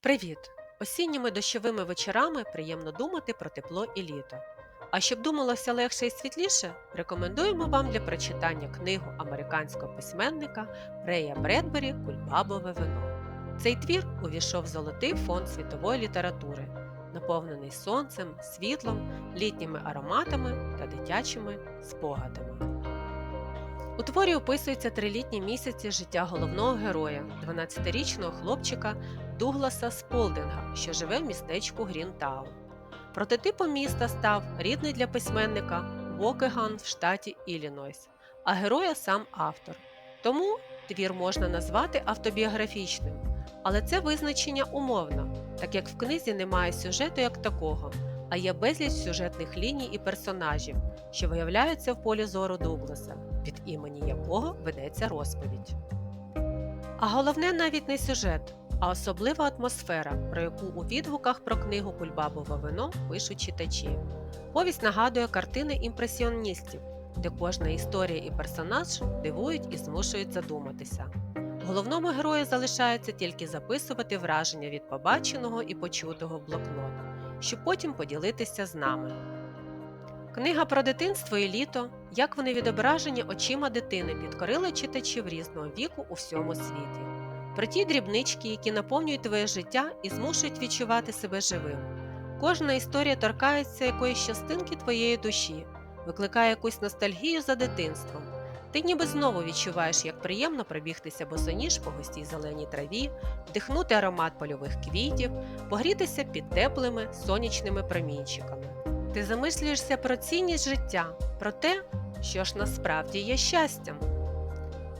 Привіт! Осінніми дощовими вечорами приємно думати про тепло і літо. А щоб думалося легше і світліше, рекомендуємо вам для прочитання книгу американського письменника Рея Бредбері Кульбабове вино. Цей твір увійшов в золотий фонд світової літератури, наповнений сонцем, світлом, літніми ароматами та дитячими спогадами. У творі описуються трилітні місяці життя головного героя, 12-річного хлопчика Дугласа Сполдинга, що живе в містечку Грінтаун. Прототипом міста став рідний для письменника Вокеган в штаті Іллінойс, а героя сам автор. Тому твір можна назвати автобіографічним, але це визначення умовно, так як в книзі немає сюжету як такого, а є безліч сюжетних ліній і персонажів, що виявляються в полі зору Дугласа, від імені якого ведеться розповідь. А головне навіть не сюжет, а особлива атмосфера, про яку у відгуках про книгу Кульбабове вино пишуть читачі. Повість нагадує картини імпресіоністів, де кожна історія і персонаж дивують і змушують задуматися. Головному герою залишається тільки записувати враження від побаченого і почутого в блокнот, щоб потім поділитися з нами. Книга про дитинство і літо, як вони відображені очима дитини, підкорили читачів різного віку у всьому світі. Про ті дрібнички, які наповнюють твоє життя і змушують відчувати себе живим. Кожна історія торкається якоїсь частинки твоєї душі, викликає якусь ностальгію за дитинством. Ти ніби знову відчуваєш, як приємно пробігтися босоніж по густій зеленій траві, вдихнути аромат польових квітів, погрітися під теплими сонячними промінчиками. Ти замислюєшся про цінність життя, про те, що ж насправді є щастям.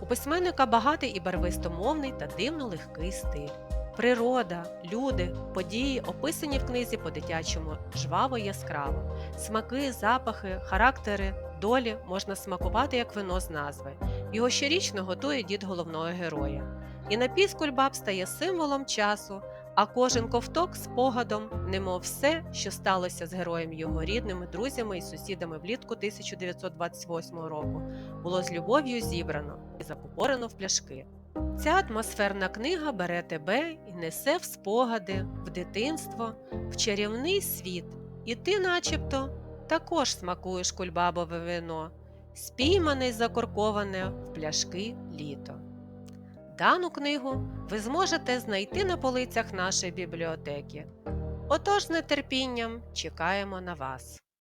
У письменника багатий і барвистомовний та дивно легкий стиль. Природа, люди, події описані в книзі по-дитячому жваво яскраво. Смаки, запахи, характери, долі можна смакувати як вино з назви. Його щорічно готує дід головного героя. І напій з кульбаб стає символом часу, а кожен ковток спогадом, немов все, що сталося з героєм його рідними, друзями і сусідами влітку 1928 року, було з любов'ю зібрано і запопорено в пляшки. Ця атмосферна книга бере тебе і несе в спогади, в дитинство, в чарівний світ, і ти, начебто, також смакуєш кульбабове вино, спіймане й закорковане в пляшки літо. Дану книгу ви зможете знайти на полицях нашої бібліотеки. Отож, з нетерпінням чекаємо на вас.